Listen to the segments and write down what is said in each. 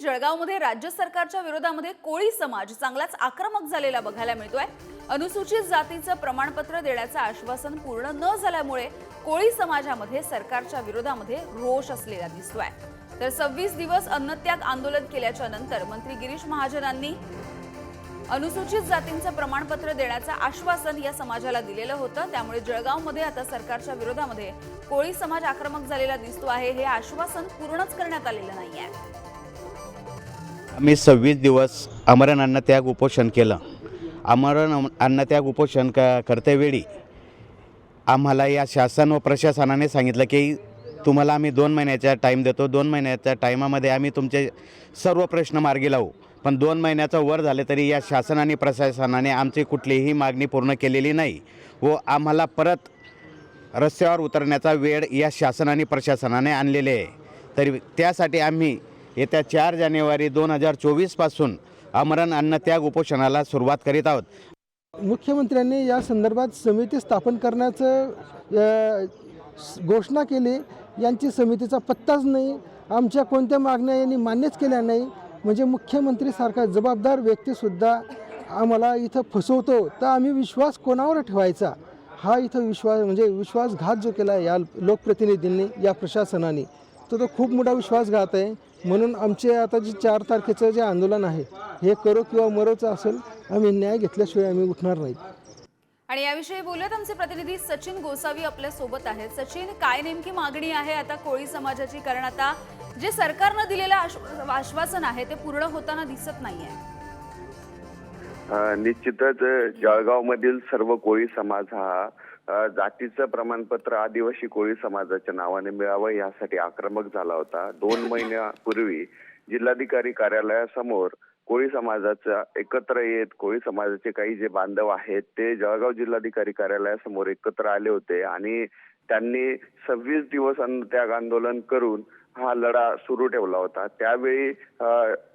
जळगावमध्ये राज्य सरकारच्या विरोधामध्ये कोळी समाज चांगलाच आक्रमक झालेला बघायला मिळतोय. अनुसूचित जातीचं प्रमाणपत्र देण्याचं आश्वासन पूर्ण न झाल्यामुळे कोळी समाजामध्ये सरकारच्या विरोधामध्ये रोष असलेला दिसतोय. तर सव्वीस दिवस अन्नत्याग आंदोलन केल्याच्यानंतर मंत्री गिरीश महाजनांनी अनुसूचित जातींचं प्रमाणपत्र देण्याचं आश्वासन या समाजाला दिलेलं होतं. त्यामुळे जळगावमध्ये आता सरकारच्या विरोधामध्ये कोळी समाज आक्रमक झालेला दिसतो आहे. हे आश्वासन पूर्णच करण्यात आलेलं नाही आहे मी सव्वीस दिवस अमरण अन्नत्याग उपोषण केलं. अमरण अन्नत्याग उपोषण क करतेवेळी आम्हाला या शासन व प्रशासनाने सांगितलं की तुम्हाला आम्ही दोन महिन्याचा टाईम देतो. दोन महिन्याच्या टाईमामध्ये आम्ही तुमचे सर्व प्रश्न मार्गी लावू. पण दोन महिन्याचं वर झाले तरी या शासन आणि प्रशासनाने आमची कुठलीही मागणी पूर्ण केलेली नाही व आम्हाला परत रस्त्यावर उतरण्याचा वेळ या शासन आणि प्रशासनाने आणलेले आहे. तरी त्यासाठी आम्ही येत्या चार जानेवारी दोन हजार चोवीसपासून अमरण अन्नत्याग उपोषणाला सुरुवात करीत आहोत. मुख्यमंत्र्यांनी या संदर्भात समिती स्थापन करण्याचं घोषणा केली. यांची समितीचा पत्ताच नाही. आमच्या कोणत्या मागण्या यांनी मान्यच केल्या नाही. म्हणजे मुख्यमंत्रीसारखा जबाबदार व्यक्तीसुद्धा आम्हाला इथं फसवतो. तर आम्ही विश्वास कोणावर ठेवायचा? हा इथं विश्वास म्हणजे विश्वासघात जो केला या लोकप्रतिनिधींनी या प्रशासनाने. तर तो खूप मोठा विश्वासघात आहे. म्हणून आमचे आता जे चार तारखेचं जे आंदोलन आहे हे करो किंवा मरोचं असेल आम्ही न्याय घेतल्याशिवाय आम्ही उठणार नाहीत आणि याविषयी बोलूयात आमचे प्रतिनिधी सचिन गोसावी आपल्यासोबत आहेत. सचिन काय नेमकी मागणी आहे आता कोळी समाजाची? कारण आता जे सरकारनं दिलेलं आश्व- आश्वासन आहे ते पूर्ण होताना दिसत नाहीये. निश्चितच अ, जळगावमधील सर्व कोळी समाज हा जातीचं प्रमाणपत्र आदिवासी कोळी समाजाच्या नावाने मिळावं यासाठी आक्रमक झाला होता. दोन महिन्यापूर्वी जिल्हाधिकारी कार्यालयासमोर कोळी समाजाचा एकत्र येत कोळी समाजाचे काही जे बांधव आहेत ते जळगाव जिल्हाधिकारी कार्यालयासमोर एकत्र आले होते आणि त्यांनी सव्वीस दिवस अन्नत्याग आंदोलन करून हा लढा सुरू ठेवला होता. त्यावेळी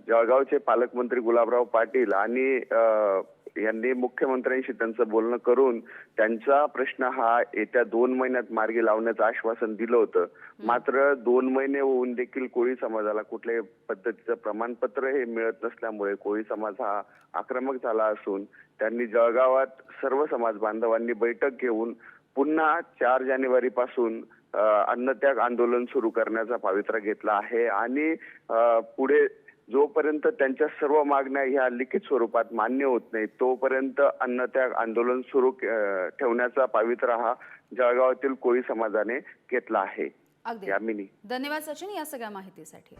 जळगावचे पालकमंत्री गुलाबराव पाटील आणि यांनी मुख्यमंत्र्यांशी त्यांचं बोलणं करून त्यांचा प्रश्न हा येत्या दोन महिन्यात मार्गी लावण्याचं आश्वासन दिलं होतं. मात्र दोन महिने होऊन देखील कोळी समाजाला कुठल्याही पद्धतीचं प्रमाणपत्र हे मिळत नसल्यामुळे कोळी समाज हा आक्रमक झाला असून त्यांनी जळगावात सर्व समाज बांधवांनी बैठक घेऊन पुन्हा चार जानेवारी पासून अन्नत्याग आंदोलन सुरू करण्याचा पवित्रा घेतला आहे. आणि पुढे जोपर्यंत त्यांच्या सर्व मागण्या ह्या लिखित स्वरूपात मान्य होत नाही तोपर्यंत अन्नत्याग आंदोलन सुरू ठेवण्याचा पवित्रा हा जळगावातील कोळी समाजाने घेतला आहे. धन्यवाद सचिन या सगळ्या माहितीसाठी.